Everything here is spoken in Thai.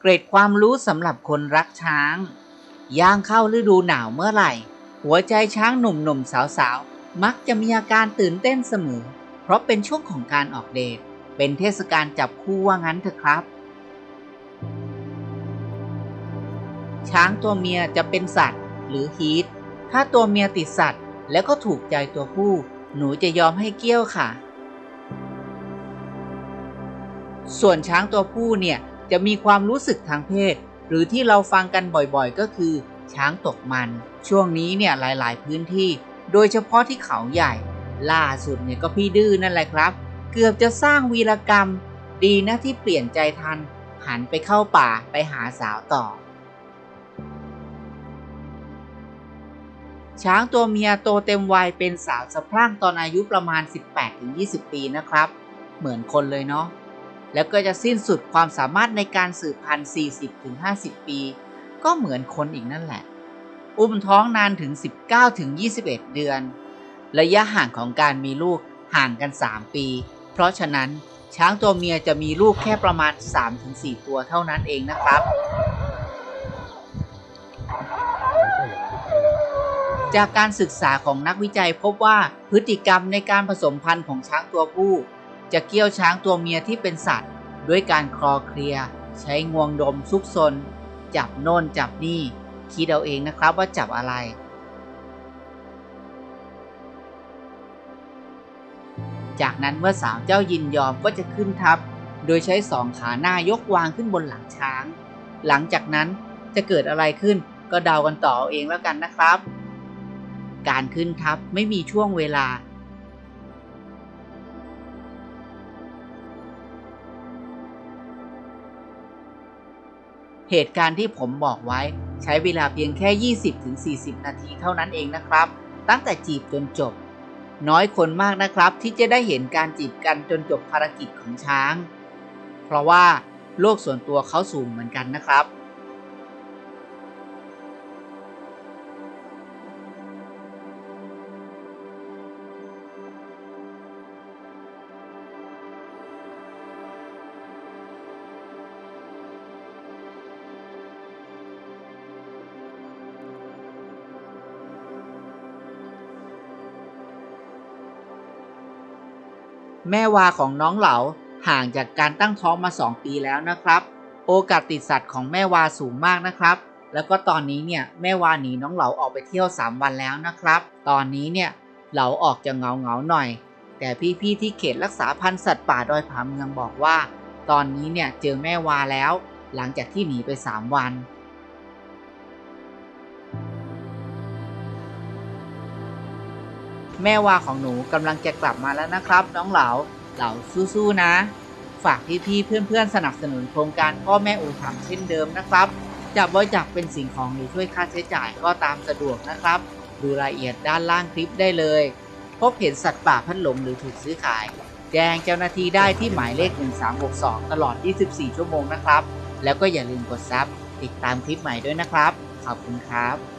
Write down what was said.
เกรดความรู้สำหรับคนรักช้าง ย่างเข้าฤดูหนาวเมื่อไหร่ หัวใจช้างหนุ่มๆสาวๆมักจะมีอาการตื่นเต้นเสมอ เพราะเป็นช่วงของการออกเดท เป็นเทศกาลจับคู่ว่างั้นเถอะครับ ช้างตัวเมียจะเป็นสัตว์หรือฮีท ถ้าตัวเมียติดสัตว์ แล้วก็ถูกใจตัวผู้ หนูจะยอมให้เกี้ยวค่ะ ส่วนช้างตัวผู้เนี่ย จะมีความรู้สึกทางเพศ หรือที่เราฟังกันบ่อยๆ ก็คือ ช้างตกมัน ช่วงนี้เนี่ยหลายๆพื้นที่ โดยเฉพาะที่เขาใหญ่ ล่าสุดเนี่ยก็พี่ดื้อนั่นแหละครับ เกือบจะสร้างวีรกรรม ดีนะที่เปลี่ยนใจทัน หันไปเข้าป่าไปหาสาวต่อ ช้างตัวเมียโตเต็มวัยเป็นสาวสะพรั่งตอนอายุประมาณ 18-20 ปีนะครับ เหมือนคนเลยเนาะ แล้วก็จะสิ้นสุดความสามารถในการสืบพันธุ์ 40-50 ปี ก็เหมือนคนอีกนั่นแหละ อุ้มท้องนานถึง 19-21 เดือน ระยะห่างของการมีลูกห่างกัน 3 ปี เพราะฉะนั้นช้างตัวเมียจะมีลูกแค่ประมาณ 3-4 ตัวเท่านั้นเองนะครับ จากการศึกษาของนักวิจัยพบว่าพฤติกรรมในการผสมพันธุ์ของช้างตัวผู้ จะเกี่ยวช้างตัวเมียที่เป็นสัตว์ ด้วยการคลอเคลียใช้งวงดมซุกซน จับโน่นจับนี่ คิดเอาเองนะครับว่าจับอะไร จากนั้นเมื่อสาวเจ้ายินยอมก็จะขึ้นทับ โดยใช้สองขาหน้ายกวางขึ้นบนหลังช้าง หลังจากนั้นจะเกิดอะไรขึ้นก็เดากันต่อเอาเองแล้วกันนะครับ การขึ้นทับไม่มีช่วงเวลา เหตุการณ์ที่ผมบอกไว้ ใช้เวลาเพียงแค่ 20-40 นาทีเท่านั้นเองนะครับ ตั้งแต่จีบจนจบ น้อยคนมากนะครับที่จะได้เห็นการจีบกันจนจบภารกิจของช้าง เพราะว่าโลกส่วนตัวเขาสูงเหมือนกันนะครับ แม่วาของน้องเหลาห่างจากการตั้งท้องมา 2 ปีแล้วนะครับ โอกาสติดสัตว์ของแม่วาสูงมากนะครับ แล้วก็ตอนนี้เนี่ยแม่วาหนีน้องเหลาออกไปเที่ยว 3 วันแล้วนะครับ ตอนนี้เนี่ยเหลาออกจะเงาเงาหน่อย แต่พี่ๆที่เขตรักษาพันธุ์สัตว์ป่าดอยผาเมืองบอกว่า ตอนนี้เนี่ยเจอแม่วาแล้ว หลังจากที่หนีไป 3 วัน แม่วาของหนูกำลังจะกลับมาแล้วนะครับ น้องเหลาเหลาสู้ๆนะ ฝากพี่ๆเพื่อนๆสนับสนุนโครงการพ่อแม่อุถัมภ์เช่นเดิมนะครับจะบริจาคเป็นสิ่งของหรือช่วยค่าใช้จ่ายก็ตามสะดวกนะครับ ดูรายละเอียดด้านล่างคลิปได้เลย พบเห็นสัตว์ป่าพัดหลงหรือถูกซื้อขาย แจ้งเจ้าหน้าที่ได้ที่หมายเลข 1362 ตลอด 24 ชั่วโมงนะครับ แล้วก็อย่าลืมกดซับติดตามคลิปใหม่ด้วยนะครับ ขอบคุณครับ